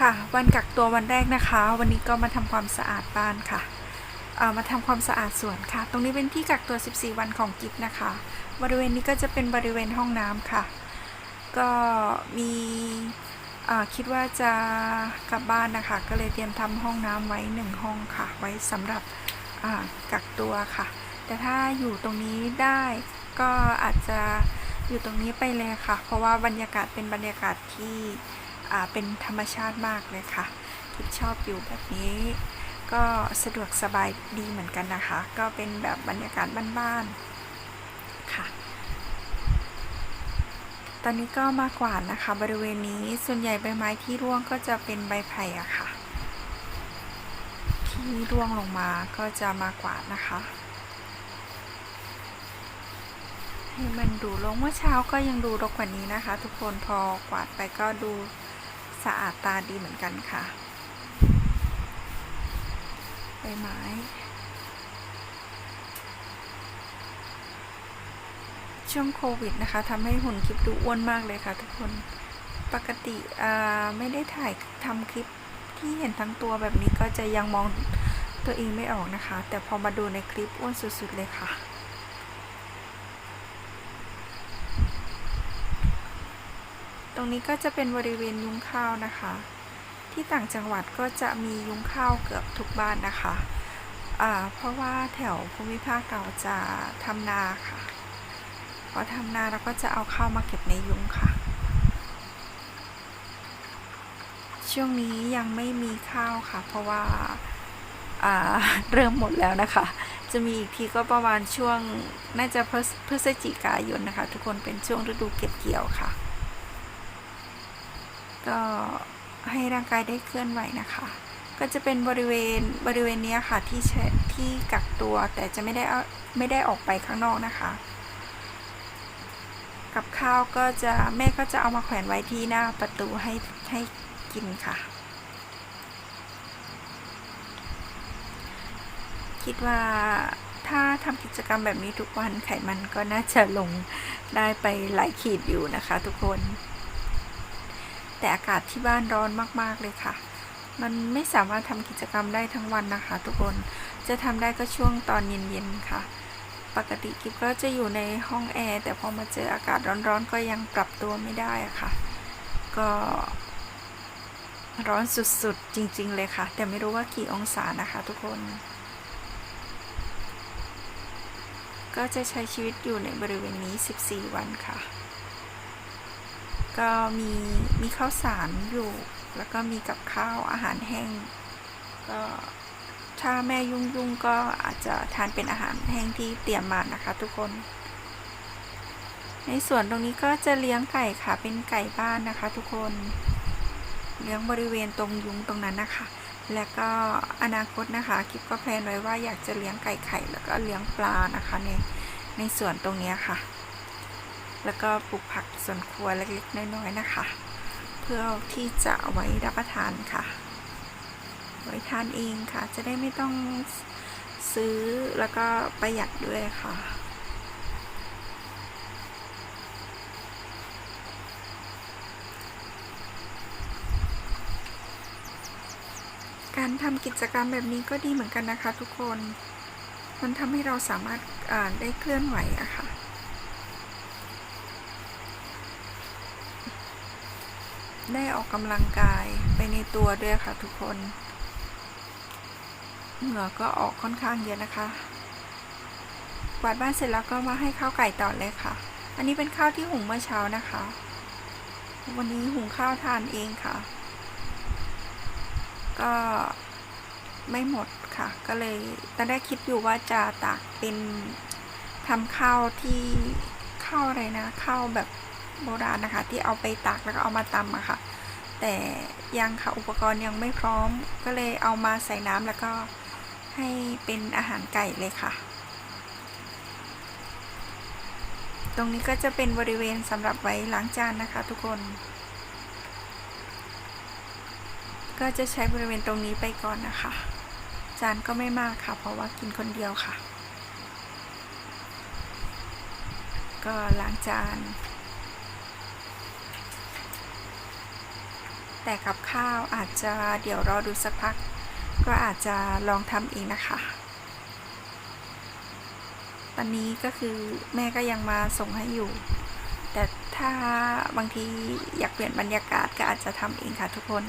ค่ะ วันกักตัววันแรกนะคะ วันนี้ก็มาทำความสะอาดบ้านค่ะเอ่อมาทำความสะอาดสวนค่ะ ตรงนี้เป็นที่กักตัว 14 วันของกิฟนะคะ บริเวณนี้ก็จะเป็นบริเวณห้องน้ำค่ะ ก็มีคิดว่าจะกลับบ้านนะคะ ก็เลยเตรียมทำห้องน้ำไว้หนึ่งห้องค่ะ ไว้สำหรับกักตัวค่ะ แต่ถ้าอยู่ตรงนี้ได้ก็อาจจะอยู่ตรงนี้ไปเลยค่ะ เพราะว่าบรรยากาศเป็นบรรยากาศที่ เป็นธรรมชาติมากเลยค่ะคิดชอบอยู่แบบนี้ก็สะดวกสบายดีเหมือนกันนะคะ ก็เป็นแบบบรรยากาศบ้านๆค่ะ ตอนนี้ก็มากว่านะคะ บริเวณนี้ส่วนใหญ่ใบไม้ที่ร่วงก็จะเป็นใบไผ่อะค่ะ ที่ร่วงลงมาก็จะมากว่านะคะให้มันดูลงเมื่อเช้าก็ยังดูรกกว่านี้นะคะ ทุกคนพอกวาดไปก็ดู สะอาดตาดีเหมือนกันค่ะใบไม้ช่วงโควิดนะคะทำให้หุ่นคลิปดูอ้วนมากเลยค่ะทุกคนปกติไม่ได้ถ่ายทำคลิปที่เห็นทั้งตัวแบบนี้ก็จะยังมองตัวเองไม่ออกนะคะ แต่พอมาดูในคลิปอ้วนสุดๆเลยค่ะ ตรงนี้ก็จะเป็นบริเวณยุ้งข้าวนะคะ ที่ต่างจังหวัดก็จะมียุ้งข้าวเกือบทุกบ้านนะคะเพราะว่าแถวภูมิภาคเราจะทำนาค่ะพอทำนาเราก็จะเอาข้าวมาเก็บในยุ้งค่ะ ช่วงนี้ยังไม่มีข้าวค่ะ เพราะว่าาเริ่มหมดแล้วนะคะ จะมีอีกทีก็ประมาณช่วงน่าจะพฤศพฤศจิกายนนะคะ ทุกคนเป็นช่วงฤดูเก็บเกี่ยวค่ะ ก็ให้ร่างกายได้เคลื่อนไหวนะคะ ก็จะเป็นบริเวณบริเวณนี้ค่ะที่ที่กักตัวแต่จะไม่ได้เอาไม่ได้ออกไปข้างนอกนะคะ กับข้าวก็จะแม่ก็จะเอามาแขวนไว้ที่หน้าประตูให้ให้กินค่ะ คิดว่าถ้าทำกิจกรรมแบบนี้ทุกวันไขมันก็น่าจะลงได้ไปหลายขีดอยู่นะคะทุกคน แต่อากาศที่บ้านร้อนมากๆเลยค่ะ มันไม่สามารถทำกิจกรรมได้ทั้งวันนะคะ ทุกคนจะทำได้ก็ช่วงตอนเย็นๆค่ะ ปกติกิฟก็จะอยู่ในห้องแอร์แต่พอมาเจออากาศร้อนๆ ก็ยังปรับตัวไม่ได้อะค่ะ ก็ร้อนสุดๆ จริง ๆ เลยค่ะ แต่ไม่รู้ว่ากี่องศานะคะ ทุกคน ก็จะใช้ชีวิตอยู่ในบริเวณนี้ 14 วันค่ะ ก็มีมีข้าวสารอยู่ แล้วก็มีกับข้าวอาหารแห้ง ก็ถ้าแม่ยุ่งยุ่งก็อาจจะทานเป็นอาหารแห้งที่เตรียมมานะคะทุกคน ในส่วนตรงนี้ก็จะเลี้ยงไก่ค่ะ เป็นไก่บ้านนะคะทุกคน เลี้ยงบริเวณตรงยุ้งตรงนั้นนะคะ แล้วก็อนาคตนะคะกิฟก็แพลนไว้ว่าอยากจะเลี้ยงไก่ไข่ แล้วก็เลี้ยงปลานะคะในในส่วนตรงนี้ค่ะ แล้วก็ปลูกผักสวนครัวเล็กๆ น้อยๆนะคะ เพื่อที่จะเอาไว้รับประทานค่ะ ไว้ทานเองค่ะ จะได้ไม่ต้องซื้อแล้วก็ประหยัดด้วยค่ะการทำกิจกรรมแบบนี้ก็ดีเหมือนกันนะคะทุกคน มันทำให้เราสามารถได้เคลื่อนไหวอะค่ะ ได้ออกกำลังกายไปในตัวด้วยค่ะทุกคน เหงื่อก็ออกค่อนข้างเยอะนะคะกวาดบ้านเสร็จแล้วก็มาให้ข้าวไก่ต่อเลยค่ะ อันนี้เป็นข้าวที่หุงเมื่อเช้านะคะ วันนี้หุงข้าวทานเองค่ะ ก็ไม่หมดค่ะ ก็เลยตอนแรกคิดอยู่ว่าจะตากเป็นทำข้าวที่ข้าวอะไรนะข้าวแบบ โบราณนะคะ ที่เอาไปตากแล้วก็เอามาตำอะค่ะ แต่ยังค่ะอุปกรณ์ยังไม่พร้อม ก็เลยเอามาใส่น้ำแล้วก็ให้เป็นอาหารไก่เลยค่ะ ตรงนี้ก็จะเป็นบริเวณสำหรับไว้ล้างจานนะคะ ทุกคน ก็จะใช้บริเวณตรงนี้ไปก่อนนะคะ จานก็ไม่มากค่ะ เพราะว่ากินคนเดียวค่ะ ก็ล้างจาน แต่กับข้าวอาจจะเดี๋ยวรอดูสักพัก ก็อาจจะลองทำเองนะคะ ตอนนี้ก็คือแม่ก็ยังมาส่งให้อยู่ แต่ถ้าบางทีอยากเปลี่ยนบรรยากาศก็อาจจะทำเองค่ะทุกคน